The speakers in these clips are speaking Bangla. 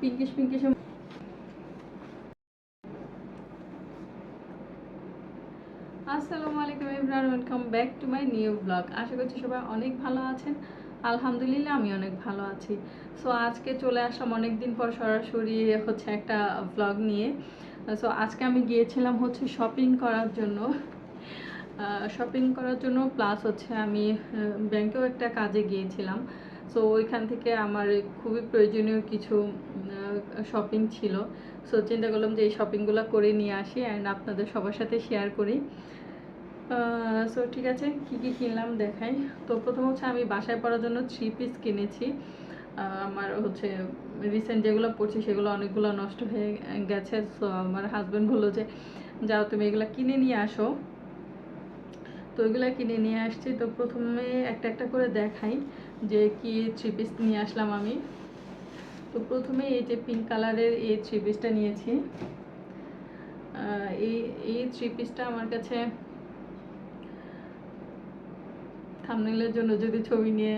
পিঙ্কিশ পিঙ্কিশ আসসালামু আলাইকুম everyone welcome back to my new vlog আশা করছি সবাই অনেক ভালো আছেন। আলহামদুলিল্লাহ, আমি অনেক ভালো আছি। সো আজকে চলে আসলাম অনেক দিন পর সরাসরি হচ্ছে একটা ব্লগ নিয়ে। সো আজকে আমি গিয়েছিলাম হচ্ছে শপিং করার জন্য। শপিং করার জন্য প্লাস হচ্ছে আমি ব্যাংকেও একটা কাজে গিয়েছিলাম। সো ওইখান থেকে আমার খুবই প্রয়োজনীয় কিছু শপিং ছিল। সো চিন্তা করলাম যে এই শপিংগুলো করে নিয়ে আসি অ্যান্ড আপনাদের সবার সাথে শেয়ার করি। সো ঠিক আছে, কি কি কিনলাম দেখাই। তো প্রথম হচ্ছে আমি বাসায় পড়ার জন্য থ্রি পিস কিনেছি। আমার হচ্ছে রিসেন্ট যেগুলো পরছি সেগুলো অনেকগুলো নষ্ট হয়ে গেছে। সো আমার হাজব্যান্ড বলল যে, যাও তুমি এগুলো কিনে নিয়ে আসো। তো ওইগুলো কিনে নিয়ে আসছি। তো প্রথমে একটা একটা করে দেখাই। যে কি থ্রি পিস নিয়ে আসলাম আমি। তো প্রথমে এই যে পিঙ্ক কালারের এই থ্রি পিসটা নিয়েছি। এই এই থ্রি পিসটা আমার কাছে থামনেলের জন্য যদি ছবি নিয়ে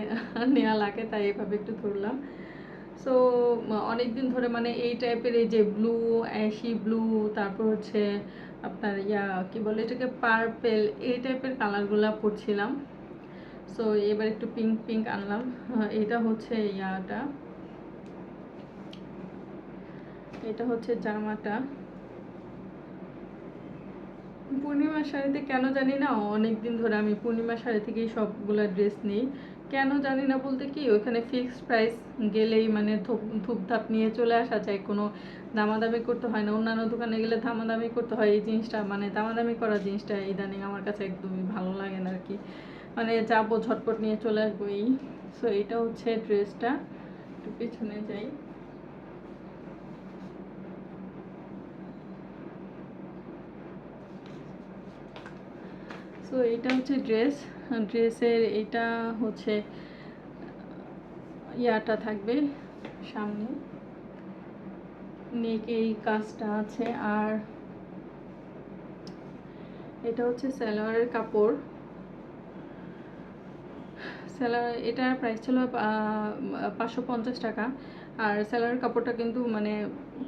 নেওয়া লাগে, তাই এভাবে একটু ধরলাম। সো অনেক দিন ধরে মানে এই টাইপের এই যে ব্লু অ্যাশি ব্লু তারপর হচ্ছে আপনার ইয়া, কি বলে এটাকে পার্পেল এই টাইপের কালারগুলো পরছিলাম। সো এবার একটু পিঙ্ক পিঙ্ক আনলাম। এটা হচ্ছে ইয়াটা এটা হচ্ছে জামাটা। পূর্ণিমা শাড়িতে কেন জানি না অনেক দিন ধরে আমি পূর্ণিমা শাড়ি থেকেই সবগুলা ড্রেস নিই। কেন জানি না বলতে কি ওখানে ফিক্সড প্রাইস গেলেই মানে ধূপ, ধূপধাপ নিয়ে চলে আসা যায়। কোনো দামাদামি করতে হয় না। অন্যান্য দোকানে গেলে দামাদামি করতে হয়। এই জিনিসটা মানে দামাদামি করা জিনিসটা ইদানিং আমার কাছে একদমই ভালো লাগে না আর কি। মানে যাব ঝটপট নিয়ে চলে আসব এই সো এটা হচ্ছে ড্রেসটা একটু পিছনে যাই। সো এটা হচ্ছে ড্রেস ড্রেসের এটা হচ্ছে, ইয়াটা থাকবে সামনে। নেক এই কাজটা আছে। আর এটা হচ্ছে সালোয়ারের কাপড়। স্যালার, এটার প্রাইস ছিল পাঁচশো পঞ্চাশ টাকা। আর স্যালারের কাপড়টা কিন্তু মানে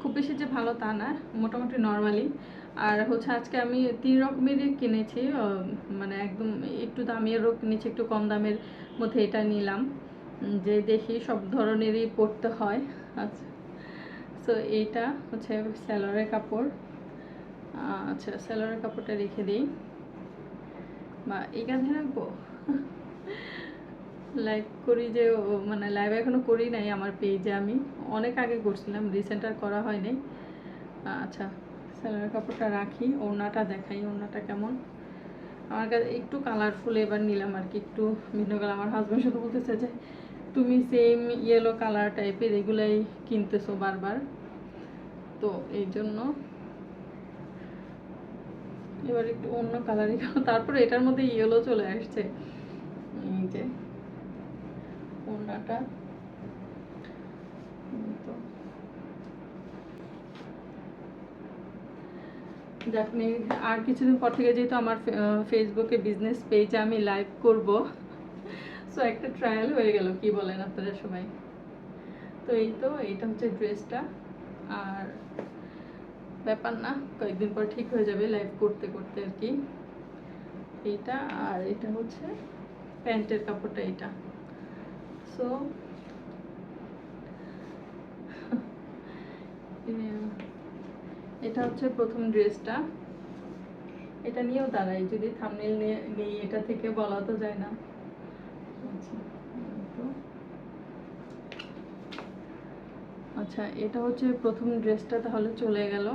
খুব বেশি যে ভালো তা না, মোটামুটি নর্মালি আর হচ্ছে আজকে আমি তিন রকমেরই কিনেছি মানে একদম একটু দামেরও কিনেছি একটু কম দামের মধ্যে এটা নিলাম। যে দেখি সব ধরনেরই পরতে হয়। আচ্ছা সো এইটা হচ্ছে স্যালোয়ারের কাপড়। আচ্ছা স্যালোয়ারের কাপড়টা রেখে দিই। বা এই কাঁধে রাখব? লাইভ করি যে মানে লাইভ এখনও করি নাই আমার পেজে আমি। অনেক আগে করছিলাম রিসেন্ট আর করা হয় নাই। আচ্ছা স্যালোয়ার কাপড়টা রাখি, ওড়নাটা দেখাই, ওড়নাটা কেমন? আমার কাছে একটু কালারফুল এবার নিলাম আর কি, একটু ভিন্ন কালার আমার হাজব্যান্ড শুধু বলতেছে যে, তুমি সেম ইয়েলো কালার টাইপের এগুলাই কিনতেছো বারবার। তো এই জন্য এবার একটু অন্য কালারই তারপরে এটার মধ্যে ইয়েলো চলে আসছে। এই যে ওড়নাটা যাক আর কিছুদিন পর থেকে যেহেতু আমার ফেসবুকে বিজনেস পেজে আমি লাইভ করব সো একটা ট্রায়াল হয়ে গেল, কি বলেন আপনারা সবাই? তো এই তো, এইটা হচ্ছে ড্রেসটা, আর ব্যাপার না, কয়েকদিন পর ঠিক হয়ে যাবে লাইভ করতে করতে আর কি। এইটা, আর এটা হচ্ছে প্যান্টের কাপড়টা এটা সো এটা হচ্ছে প্রথম ড্রেসটা। এটা নিয়েও দাঁড়াই, যদি থামনেল নেই এটা থেকে বলা তো যায় না। আচ্ছা। আচ্ছা এটা হচ্ছে প্রথম ড্রেসটা, তাহলে চলে গেল।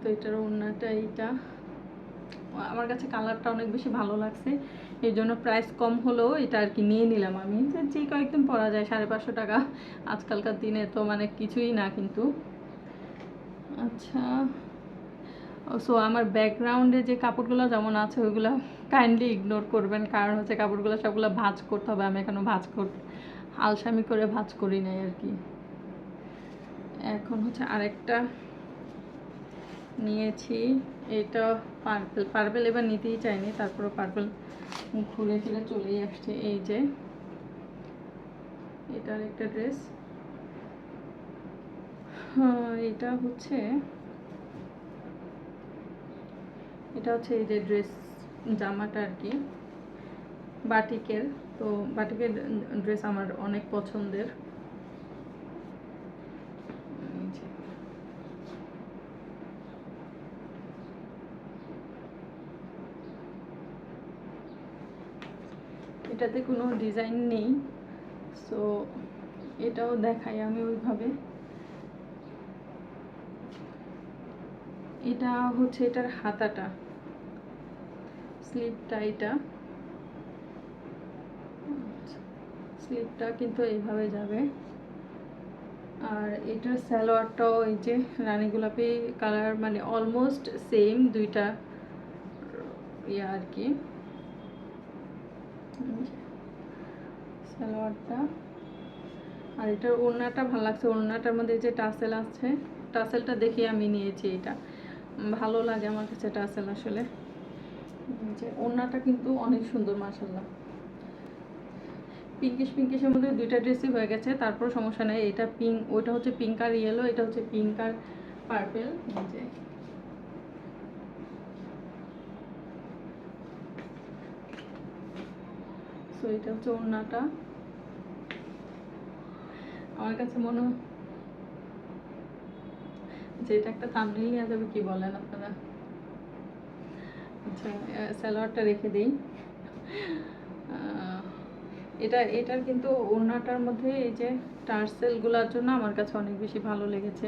তো এটার ওড়নাটা এইটা। আমার কাছে কালারটা অনেক বেশি ভালো লাগছে। এই জন্য প্রাইস কম হলেও এটা আর কি নিয়ে নিলাম আমি। যে কয়েকদিন পরা যায়, সাড়ে পাঁচশো টাকা আজকালকার দিনে তো মানে কিছুই না কিন্তু। আচ্ছা সো আমার ব্যাকগ্রাউন্ডে যে কাপড়গুলো যেমন আছে, ওইগুলো কাইন্ডলি ইগনোর করবেন। কারণ হচ্ছে কাপড়গুলো সবগুলো ভাঁজ করতে হবে, আমি এখনও ভাঁজ কর, আলসামি করে ভাঁজ করি নাই আর কি। এখন হচ্ছে আরেকটা নিয়েছি। এটা পার্পেল পার্পেল এবার নিতেই চাইনি তারপরে পার্পেল ঘুরে ফিরে চলেই আসছে, এই যে। এটার একটা ড্রেস। হ্যাঁ এটা হচ্ছে এটা হচ্ছে এই যে ড্রেস, জামাটা আর কি। বাটিকের, তো বাটিকের ড্রেস আমার অনেক পছন্দের এই যে। এটাতে কোনো ডিজাইন নেই সো এটাও দেখাই আমি ওইভাবে। এটা হচ্ছে এটার হাতাটা স্লিপটা এটা। স্লিপটা কিন্তু এইভাবে যাবে। আর এটার সালোয়ারটাও এই যে রানী গোলাপি কালার মানে অলমোস্ট সেম দুইটা ইয়ে আর কি। সালোয়ারটা। আর এটার ওড়নাটা ভালো লাগছে। ওড়নাটার মধ্যে যে টাসেল আছে টাসেলটা দেখে আমি নিয়েছি এটা। ভালো লাগে আমার কাছে টাসেল আসলে। যে ওড়নাটা কিন্তু অনেক সুন্দর মাসাল্লাহ পিঙ্কিশ পিঙ্কিশের মধ্যে দুইটা ড্রেসই হয়ে গেছে তারপর সমস্যা নেই। এটা পিঙ্ক ওইটা হচ্ছে পিঙ্ক আর ইয়েলো এটা হচ্ছে পিঙ্ক আর পার্পেল যে সো এটা হচ্ছে ওড়নাটা। আমার কাছে মনে যে এটা একটা নেওয়া যাবে, কি বলেন আপনারা? আচ্ছা স্যালোয়ারটা রেখে দিই। এটা, এটার কিন্তু ওড়নাটার মধ্যে এই যে টার্সেলগুলোর জন্য আমার কাছে অনেক বেশি ভালো লেগেছে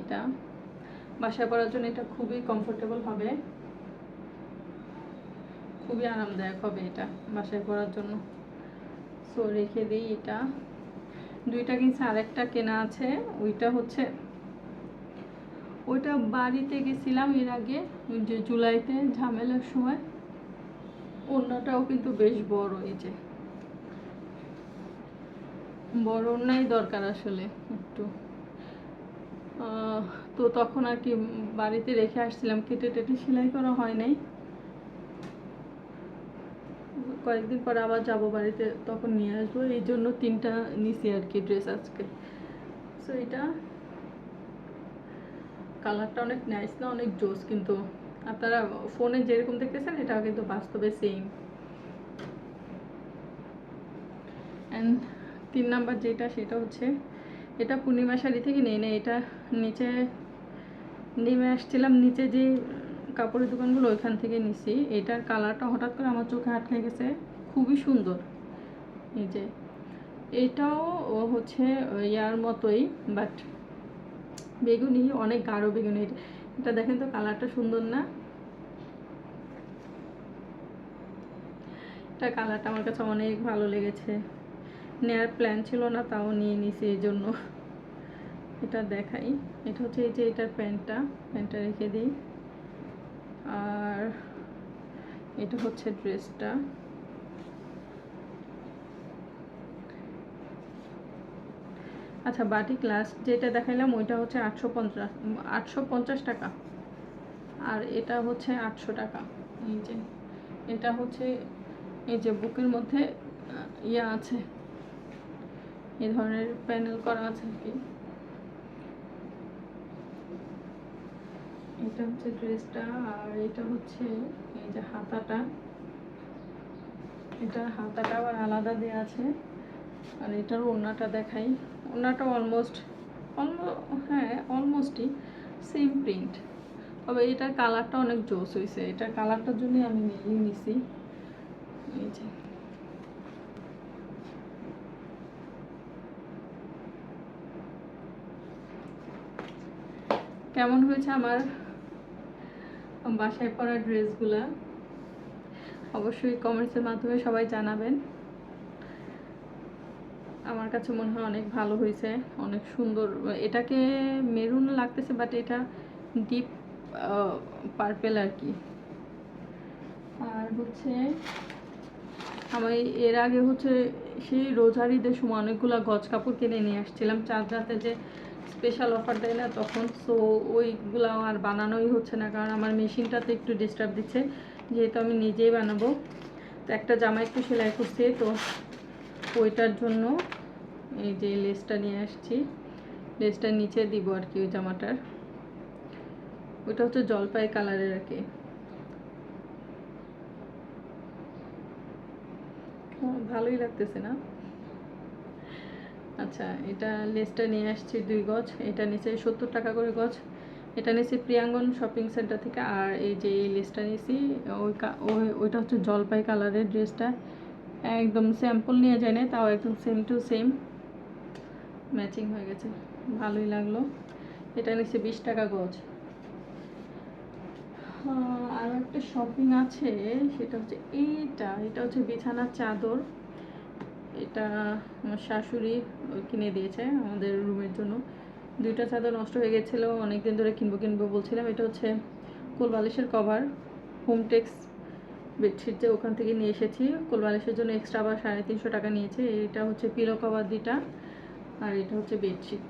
এটা। বাসায় পরার জন্য এটা খুবই কমফোর্টেবল হবে। খুবই আরামদায়ক হবে এটা বাসায় পরার জন্য। সো রেখে দিই এটা। দুইটা কিনছে, আরেকটা কেনা আছে। ওইটা হচ্ছে, ওইটা বাড়িতে গেছিলাম এর আগে যে জুলাইতে ঝামেলার সময়। ওড়নাটাও কিন্তু বেশ বড় এই যে। বড় ওড়নাই দরকার আসলে একটু। তো তখন আর কি বাড়িতে রেখে আসছিলাম, কেটে টেটে সেলাই করা হয় নাই। কয়েকদিন পরে আবার যাব বাড়িতে, তখন নিয়ে আসব। এই জন্য তিনটা নিছি আর কি ড্রেস আজকে। সো এটা কালারটা অনেক নাইস না? অনেক জোস কিন্তু। আপনারা ফোনে যেরকম দেখতেছেন, এটাও কিন্তু বাস্তবে সেম অ্যান্ড তিন নাম্বার যেটা, সেটা হচ্ছে, এটা পূর্ণিমা শাড়ি থেকে নেই না, এটা নিচে, নেমে আসছিলাম, নিচে যে কাপড়ের দোকানগুলো ওইখান থেকে নিছি। এটার কালারটা হঠাৎ করে আমার চোখে আটকে গেছে। খুবই সুন্দর। এই যে, এটাও হচ্ছে ইয়ার মতোই বাট বেগুনি, অনেক গাঢ় বেগুনি। এটা দেখেন তো কালারটা সুন্দর না? এটা কালারটা আমার কাছে অনেক ভালো লেগেছে। নেয়ার প্ল্যান ছিল না, তাও নিয়ে নিছি এই জন্য। এটা দেখাই। এটা হচ্ছে এই যে, এটার প্যান্টটা। প্যান্টটা রেখে দিই। আর এটা হচ্ছে ড্রেসটা। আচ্ছা বাটি ক্লাস যেটা দেখাইলাম, ওইটা হচ্ছে আটশো পঞ্চাশ আটশো পঞ্চাশ টাকা। আর এটা হচ্ছে আটশো টাকা। এই যে, এটা হচ্ছে, এই যে বুকের মধ্যে ইয়ে আছে। এ ধরনের প্যানেল করা আছে আর কি। এটা হচ্ছে ড্রেসটা, আর এটা হচ্ছে এই যে হাতাটা। এটা হাতাটা আবার আলাদা দেওয়া আছে। আর এটার ওড়নাটা দেখাই। ওড়নাটা অলমোস্ট অলমো হ্যাঁ অলমোস্টই সেম প্রিন্ট তবে এটার কালারটা অনেক জোস হয়েছে এটার কালারটার জন্যই আমি নিয়েই নিছি। এই যে। কেমন হয়েছে আমার? বাসায় পরা ড্রেসগুলা অবশ্যই কমেন্টসের মাধ্যমে সবাই জানাবেন। আমার কাছে মনে হয় অনেক ভালো হয়েছে, অনেক সুন্দর। এটাকে মেরুন লাগতেছে বাট এটা ডিপ পার্পেল আর কি। আর হচ্ছে, আমি এর আগে হচ্ছে সেই রোজার ঈদের সময় অনেকগুলো গজ কাপড় কিনে নিয়ে আসছিলাম। চার রাতে যে স্পেশাল অফার দেয় না তখন। সো ওইগুলো আর বানানোই হচ্ছে না, কারণ আমার মেশিনটাতে একটু ডিস্টার্ব দিচ্ছে। যেহেতু আমি নিজেই বানাবো। তো একটা জামা একটু সেলাই করছি, তো ওইটার জন্য এই যে লেসটা নিয়ে আসছি। লেসটা নিচে দিব আর কি ওই জামাটার। ওইটা হচ্ছে জলপাই কালারের আর কি। ভালোই লাগতেছে না? আচ্ছা এটা লেসটা নিয়ে আসছি দুই গজ। এটা নিচে সত্তর টাকা করে গজ। এটা নিয়েছি প্রিয়াঙ্গন শপিং সেন্টার থেকে। আর এই যে এই লেসটা নিয়েছি ওই ওই- ওইটা হচ্ছে জলপাই কালারের ড্রেসটা। একদম স্যাম্পল নিয়ে যায় না তাও একদম সেম টু সেম ম্যাচিং হয়ে গেছে। ভালোই লাগল। এটা নিচ্ছে বিশ টাকা গজ। আর একটা শপিং আছে, সেটা হচ্ছে এইটা। এটা হচ্ছে বিছানার চাদর। এটা আমার শাশুড়ি কিনে দিয়েছে আমাদের রুমের জন্য। দুইটা চাদর নষ্ট হয়ে গেছিল, অনেকদিন ধরে কিনবো কিনবো বলছিলাম। এটা হচ্ছে কোলবালিশের কভার, হোমটেক্স বেডশিট যে ওখান থেকে নিয়ে এসেছি। কোলবালিশের জন্য এক্সট্রা আবার সাড়ে তিনশো টাকা নিয়েছে। এটা হচ্ছে পিলো কভার দুইটা আর এটা হচ্ছে বেডশিট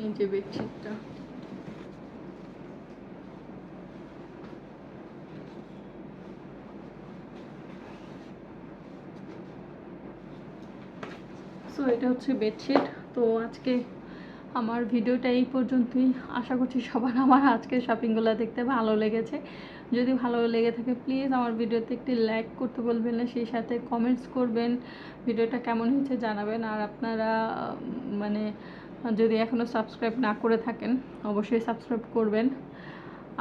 এই যে বেডশিটটা সো এটা হচ্ছে বেডশিট তো আজকে আমার ভিডিওটা এই পর্যন্তই। আশা করছি সবার আমার আজকের শপিংগুলো দেখতে ভালো লেগেছে। যদি ভালো লেগে থাকে প্লিজ আমার ভিডিওতে একটি লাইক করতে বলবেন না সেই সাথে কমেন্টস করবেন। ভিডিওটা কেমন হয়েছে জানাবেন। আর আপনারা মানে যদি এখনও সাবস্ক্রাইব না করে থাকেন, অবশ্যই সাবস্ক্রাইব করবেন।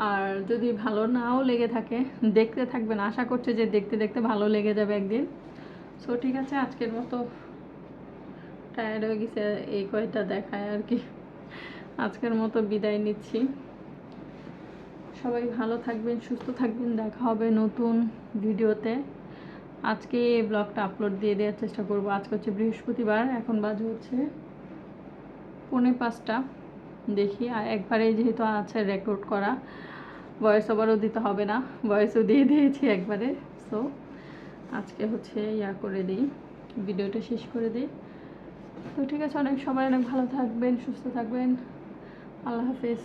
আর যদি ভালো নাও লেগে থাকে, দেখতে থাকবেন। আশা করছে যে দেখতে দেখতে ভালো লেগে যাবে একদিন। সো ঠিক আছে, আজকের মতো। টায়ার্ড হয়ে গেছে, এই কয়টা দেখায় আর কি। আজকের মতো বিদায় নিচ্ছি। সবাই ভালো থাকবেন, সুস্থ থাকবেন, দেখা হবে নতুন ভিডিওতে। আজকে এই ব্লগটা আপলোড দিয়ে দেওয়ার চেষ্টা করব। আজকে হচ্ছে বৃহস্পতিবার, এখন বাজে হচ্ছে পৌনে পাঁচটা। দেখি, আর একবারে যেহেতু আছে রেকর্ড করা ভয়েস ওভারও দিতে হবে না। ভয়েসও দিয়ে দিয়েছি একবারে। সো আজকে হচ্ছে ইয়া করে দিই, ভিডিওটা শেষ করে দিই। তো ঠিক আছে অনেক সময় অনেক ভালো থাকবেন সুস্থ থাকবেন। আল্লাহ হাফেজ।